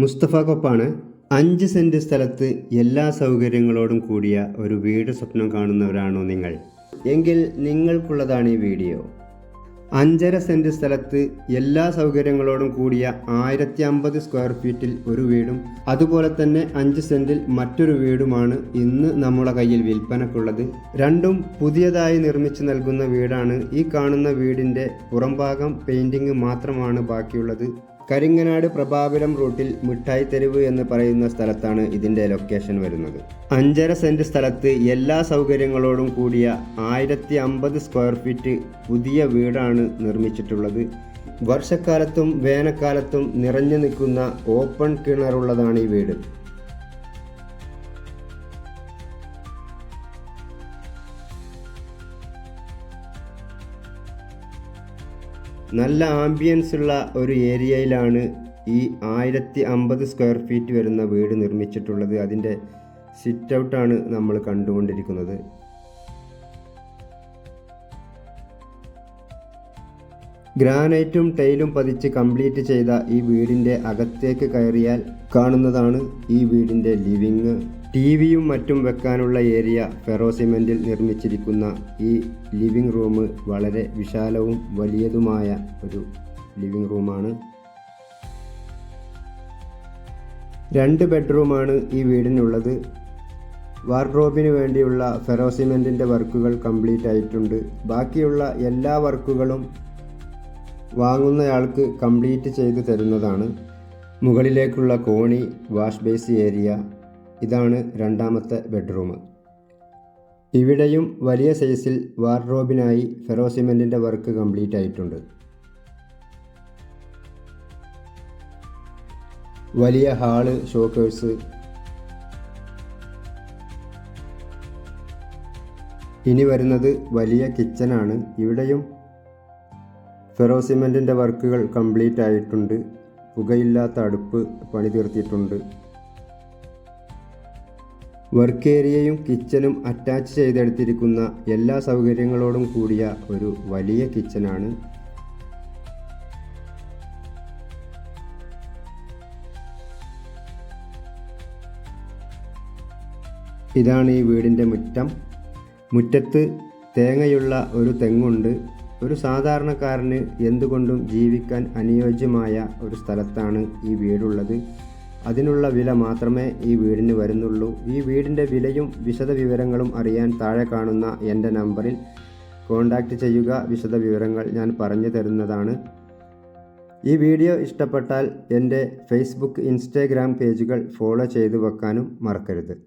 മുസ്തഫ കൊപ്പാണ് അഞ്ച് സെന്റ് സ്ഥലത്ത് എല്ലാ സൗകര്യങ്ങളോടും കൂടിയ ഒരു വീട് സ്വപ്നം കാണുന്നവരാണോ നിങ്ങൾ? എങ്കിൽ നിങ്ങൾക്കുള്ളതാണ് ഈ വീഡിയോ. അഞ്ചര സെന്റ് സ്ഥലത്ത് എല്ലാ സൗകര്യങ്ങളോടും കൂടിയ ആയിരത്തി അമ്പത് സ്ക്വയർ ഫീറ്റിൽ ഒരു വീടും അതുപോലെ തന്നെ അഞ്ച് സെന്റിൽ മറ്റൊരു വീടുമാണ് ഇന്ന് നമ്മുടെ കയ്യിൽ വിൽപ്പനക്കുള്ളത്. രണ്ടും പുതിയതായി നിർമ്മിച്ചു നൽകുന്ന വീടാണ് ഈ കാണുന്ന വീടിന്റെ പുറംഭാഗം പെയിന്റിങ് മാത്രമാണ് ബാക്കിയുള്ളത്. കരിങ്ങനാട് പ്രഭാപുരം റൂട്ടിൽ മിഠായി തെരുവ് എന്ന് പറയുന്ന സ്ഥലത്താണ് ഇതിന്റെ ലൊക്കേഷൻ വരുന്നത്. അഞ്ചര സെന്റ് സ്ഥലത്ത് എല്ലാ സൗകര്യങ്ങളോടും കൂടിയ ആയിരത്തി അമ്പത് സ്ക്വയർ ഫീറ്റ് പുതിയ വീടാണ് നിർമ്മിച്ചിട്ടുള്ളത്. വർഷക്കാലത്തും വേനൽക്കാലത്തും നിറഞ്ഞു നിൽക്കുന്ന ഓപ്പൺ കിണറുള്ളതാണ് ഈ വീട്. നല്ല ആംബിയൻസ് ഉള്ള ഒരു ഏരിയയിലാണ് ഈ ആയിരത്തി അമ്പത് സ്ക്വയർ ഫീറ്റ് വരുന്ന വീട് നിർമ്മിച്ചിട്ടുള്ളത്. അതിന്റെ സിറ്റ് ഔട്ടാണ് നമ്മൾ കണ്ടുകൊണ്ടിരിക്കുന്നത്. ഗ്രാനൈറ്റും ടൈലും പതിച്ച് കംപ്ലീറ്റ് ചെയ്ത ഈ വീടിന്റെ അകത്തേക്ക് കയറിയാൽ കാണുന്നതാണ് ഈ വീടിന്റെ ലിവിങ് ടി വിയും മറ്റും വെക്കാനുള്ള ഏരിയ ഫെറോ സിമെന്റിൽ നിർമ്മിച്ചിരിക്കുന്ന ഈ ലിവിംഗ് റൂം വളരെ വിശാലവും വലിയതുമായ ഒരു ലിവിംഗ് റൂമാണ്. രണ്ട് ബെഡ്റൂമാണ് ഈ വീടിനുള്ളത്. വാർഡ്രോബിന് വേണ്ടിയുള്ള ഫെറോ സിമെന്റിന്റെ വർക്കുകൾ കംപ്ലീറ്റ് ആയിട്ടുണ്ട്. ബാക്കിയുള്ള എല്ലാ വർക്കുകളും വാങ്ങുന്നയാൾക്ക് കംപ്ലീറ്റ് ചെയ്തു തരുന്നതാണ്. മുകളിലേക്കുള്ള കോണി വാഷ് ബേസ് ഏരിയ ഇതാണ് രണ്ടാമത്തെ ബെഡ്റൂം. ഇവിടെയും വലിയ സൈസിൽ വാർഡ്രോബിനായി ഫെറോ സിമെന്റിന്റെ വർക്ക് കംപ്ലീറ്റ് ആയിട്ടുണ്ട്. വലിയ ഹാൾ ഷോക്കേഴ്സ്. ഇനി വരുന്നത് വലിയ കിച്ചനാണ്. ഇവിടെയും ഫെറോ സിമെന്റിന്റെ വർക്കുകൾ കംപ്ലീറ്റ് ആയിട്ടുണ്ട്. പുകയില്ലാത്ത അടുപ്പ് പണി തീർത്തിയിട്ടുണ്ട് വർക്ക് ഏരിയയും കിച്ചനും അറ്റാച്ച് ചെയ്തെടുത്തിരിക്കുന്ന എല്ലാ സൗകര്യങ്ങളോടും കൂടിയ ഒരു വലിയ കിച്ചനാണ്. ഇതാണ് ഈ വീടിന്റെ മുറ്റം. മുറ്റത്ത് തേങ്ങയുള്ള ഒരു തെങ്ങുണ്ട്. ഒരു സാധാരണക്കാരന് എന്തുകൊണ്ടും ജീവിക്കാൻ അനുയോജ്യമായ ഒരു സ്ഥലത്താണ് ഈ വീടുള്ളത്. അതിനുള്ള വില മാത്രമേ ഈ വീടിന് വരുന്നുള്ളൂ. ഈ വീടിന്റെ വിലയും വിശദ വിവരങ്ങളും അറിയാൻ താഴെ കാണുന്ന എന്റെ നമ്പറിൽ കോൺടാക്റ്റ് ചെയ്യുക. വിശദ വിവരങ്ങൾ ഞാൻ പറഞ്ഞു തരുന്നതാണ്. ഈ വീഡിയോ ഇഷ്ടപ്പെട്ടാൽ എന്റെ ഫേസ്ബുക്ക് ഇൻസ്റ്റാഗ്രാം പേജുകൾ ഫോളോ ചെയ്തു വെക്കാനും മറക്കരുത്.